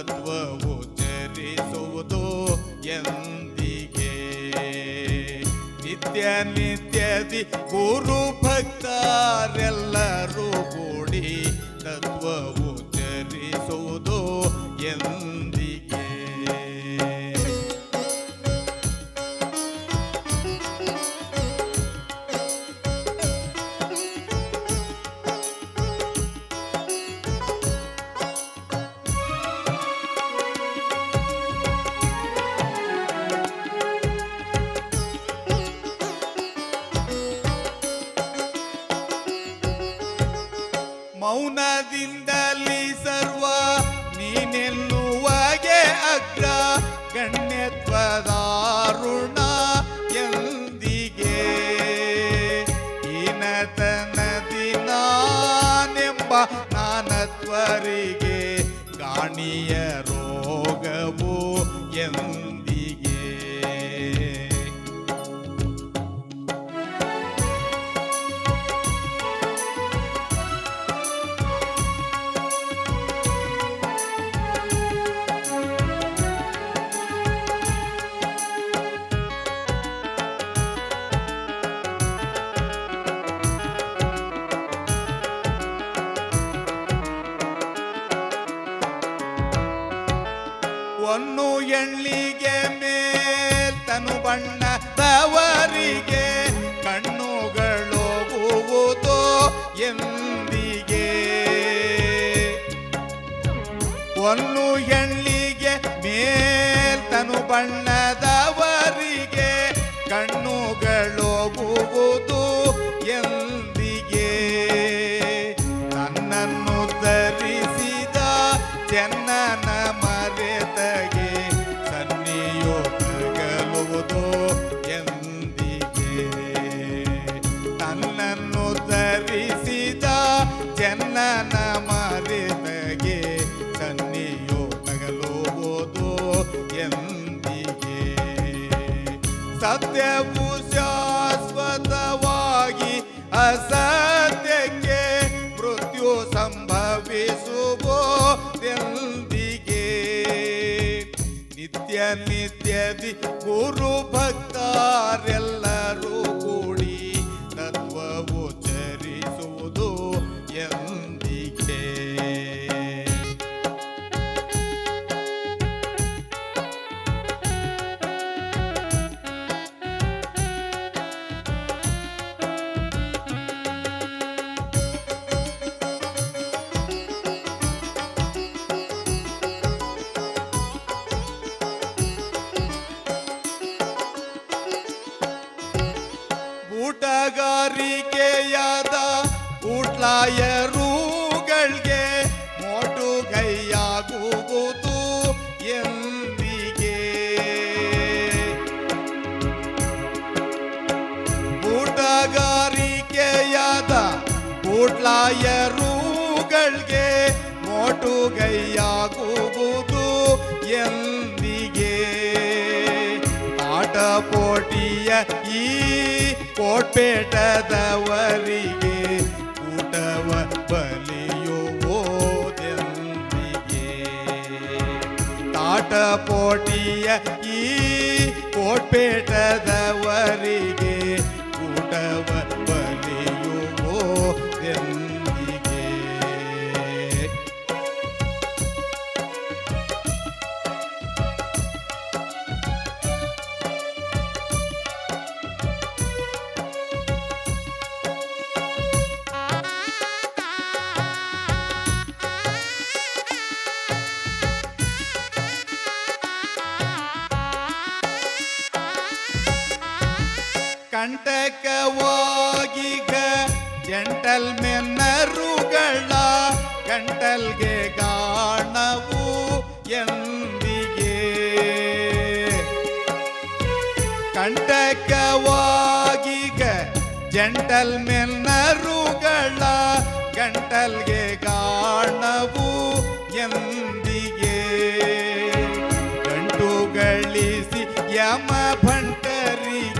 ತತ್ವವು ಚರಿಸುವುದು ಎಂದಿಗೆ. ನಿತ್ಯ ನಿತ್ಯದಿ ಗುರು ಭಕ್ತರೆಲ್ಲರೂ ಕೂಡಿ ತತ್ವವು ಚರಿಸುವುದು ಎಂದಿಗೆ. ಗಣ್ಯತ್ವದಾರುಣ ಎಂದಿಗೆ ಈನತನದಿ ನಾನೆಂಬ ನಾನತ್ವರಿಗೆ ಕಾಣಿಯ ರೋಗವು ಎಂದಿಗೆ ಒಂದು ಎಣ್ಣಿಗೆ ಮೇಲ್ತನು ಬಣ್ಣದವರಿಗೆ ಕಣ್ಣುಗಳೋಗುವುದು ಎಂದಿಗೆ. ನನ್ನನ್ನು ಧರಿಸಿದ ಚೆನ್ನನ ಅಸತ್ಯಕ್ಕೆ ಮೃತ್ಯು ಸಂಭವಿಸುವುದೆಂದಿಗೆ ನಿತ್ಯ ನಿತ್ಯದಿ ಗುರು ಭಕ್ತರೆಲ್ಲರೂ ಊಟ್ಲಾಯರುಗಳಿಗೆ ಮೋಟುಗೈಯಾಗುವುದು ಎಂದಿಗೆ ಆಟ ಪೋಟಿಯ ಈ ಕೋಟ್ಪೇಟದವರಿಗೆ ಊಟವ ಬಲಿಯುವುದೆಂದಿಗೆ ತಾಟ ಪೋಟಿಯ ಈ ಕೋಟ್ಪೇಟದವರಿಗೆ ಊಟವ ಜಂಟಲ್ ಮೆನ್ನರುಗಳ ಗಂಟಲ್ಗೆ ಕಾಣವು ಎಂದಿಗೆ. ಕಂಟಕವಾಗೀಗ ಜಂಟಲ್ ಮೆನ್ನರುಗಳ ಗಂಟಲ್ಗೆ ಕಾಣವು ಎಂದಿಗೆ. ಗಂಟುಗಳಿಸಿ ಯಮ ಭಂಟರಿಗೆ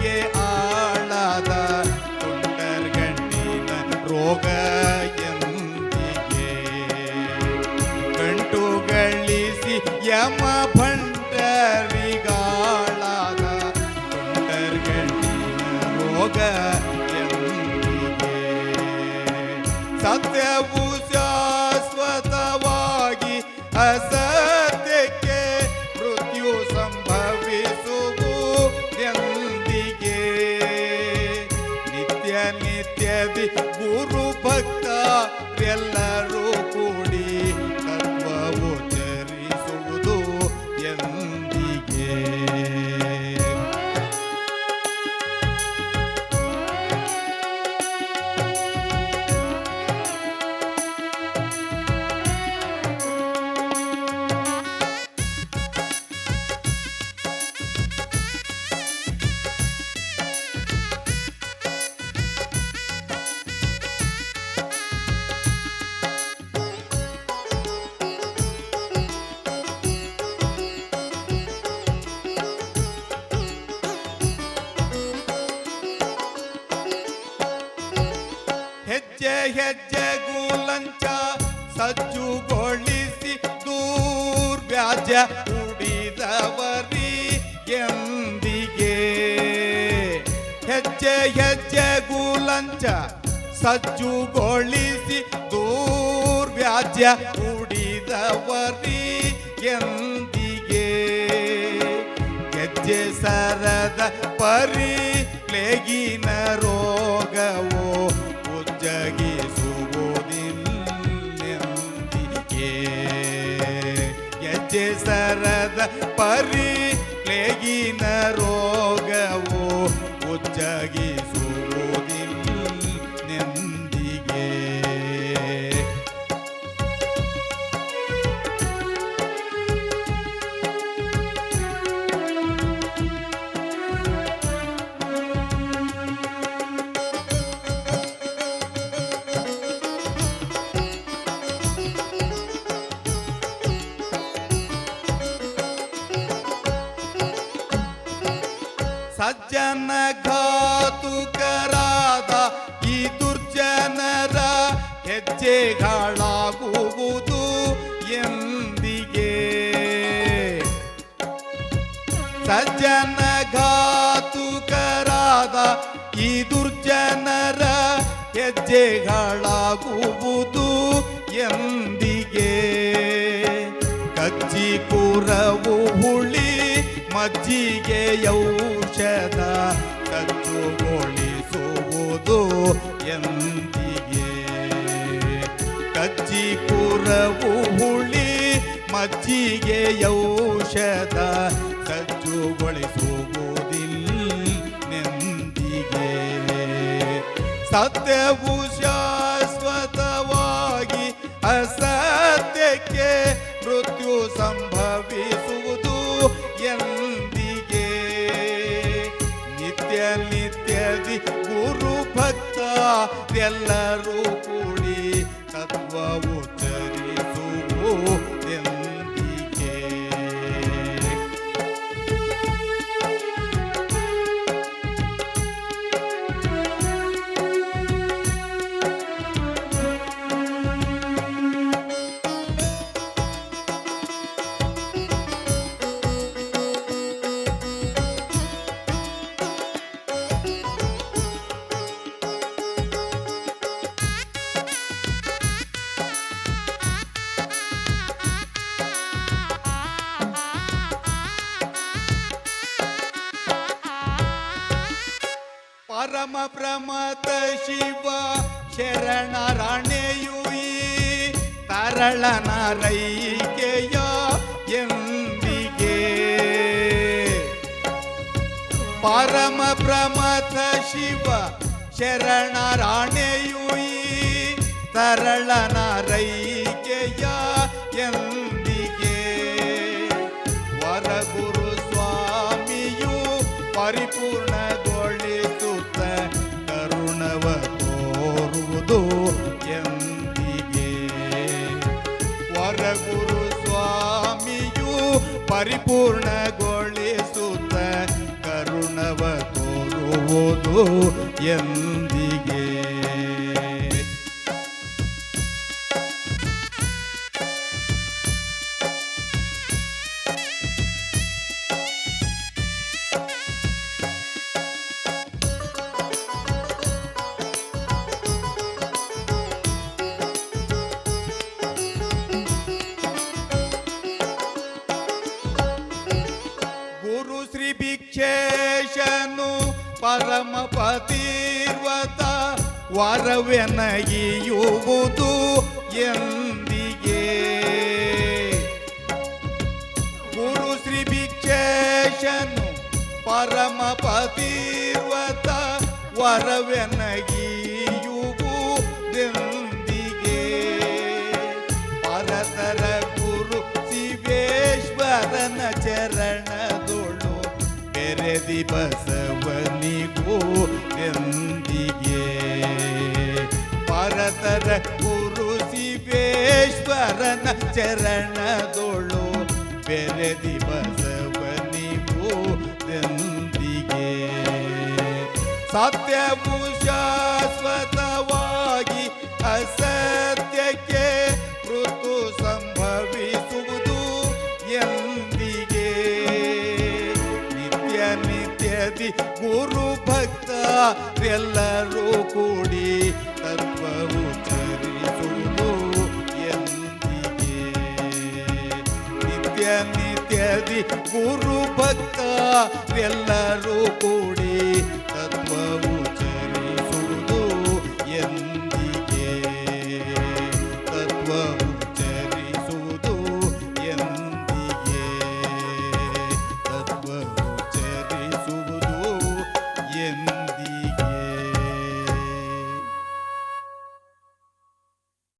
ರೋಗ ಎಂದಿಗೆ ಗಂಟುಗಳಿಸಿ ಯಮ ಭಂಡರಿಗಾಳಾದ ತುಂಡರ್ಗಂಟಿನ ರೋಗ ಎಂದಿಗೆ ಸತ್ಯವು ಶಾಶ್ವತವಾಗಿ ಅಸತ್ಯಕ್ಕೆ ಹೆಜ್ಜೆ ಹೆಜ್ಜೆಗೂ ಲಂಚ ಸಜ್ಜುಗೊಳಿಸಿ ದೂರ್ವ್ಯಾಜ್ಯ ಉಡಿದವರಿ ಎಂದಿಗೆ. ಹೆಜ್ಜೆ ಹೆಜ್ಜೆಗೂ ಲಂಚ ಸಜ್ಜುಗೊಳಿಸಿ ದೂರ್ವ್ಯಾಜ್ಯ ಉಡಿದವರಿ ಎಂದಿಗೆ. ಹೆಜ್ಜೆ ಸರದ ಪರಿ ಪ್ಲೇಗಿನ ರೋಗವು ಸರದ ಸಜ್ಜನ ಘಾತುಕರಾದ ಈ ದುರ್ಜನರ ಹೆಜ್ಜೆಗಳಾಗುವುದು ಎಂದಿಗೆ? ಸಜ್ಜನ ಘಾತುಕರಾದ ಈ ದುರ್ಜನರ ಹೆಜ್ಜೆಗಳಾಗುವುದು ಎಂದಿಗೆ? ಕಚ್ಚಿ ಕೂರವು ಹುಳಿ ಮಜ್ಜಿಗೆ ಔಷಧ ಕಚ್ಚುಗೊಳಿಸುವುದು ಎಂದಿಗೆ. ಕಚ್ಚಿ ಯೌಷದ ಹುಳಿ ಮಜ್ಜಿಗೆ ಔಷಧ ಸತ್ಯ ಸತ್ಯವು ಗುರು ಭಕ್ತ ಎಲ್ಲರೂ ಕೂಡಿ ತತ್ವವು ಪ್ರಮತ ಶಿವ ಶರಣರಾಣೆಯು ಈ ತರಳನ ರೈಕೆಯ ಎಂದಿಗೆ ಪರಮ ಪ್ರಮತ ಶಿವ ಶರಣರಾಣೆಯು ಈ ತರಳನ ರೈಕೆಯ ಎಂದಿಗೆ ವರಗುರು ಸ್ವಾಮಿಯು ಪರಿಪೂರ್ಣಗೊಳಿಸುತ್ತ ಗುರು ಸ್ವಾಮಿಯು ಪರಿಪೂರ್ಣಗೊಳಿಸುತ್ತ ಕರುಣವ ತೋರುವುದು ಎಂದು ಪತಿರ್ವತ ವರವೆನಗಿಯುವುದು ಎಂದಿಗೆ. ಗುರು ಶ್ರೀ ಭಿಕ್ಷೇಶನು ಪರಮ ಪತಿರ್ವತ ವರವೆನಗಿಯುವುದೆಂದಿಗೆ ಪರತರ ಗುರು ಶಿವೇಶ್ವರನ ಚರಣದೊಳು ಬೆರೆದಿ ಬಸವನಿಗೂ ಎಂದಿಗೆ. ಪರತರ ಗುರು ಸಿವೇಶ್ವರನ ಚರಣದೊಳು ಬೆರೆದಿ ಬಸವನಿಗೂ ಎಂದಿಗೆ. ಸತ್ಯವು ಶಾಶ್ವತವಾಗಿ ಎಲ್ಲರೂ ಕೂಡಿ ತತ್ವವು ಚರಿಸುವುದು ಎಂದಿಗೆ. ನಿತ್ಯ ನಿತ್ಯದಿ ಗುರು ಭಕ್ತ ಎಲ್ಲರೂ ಕೂಡಿ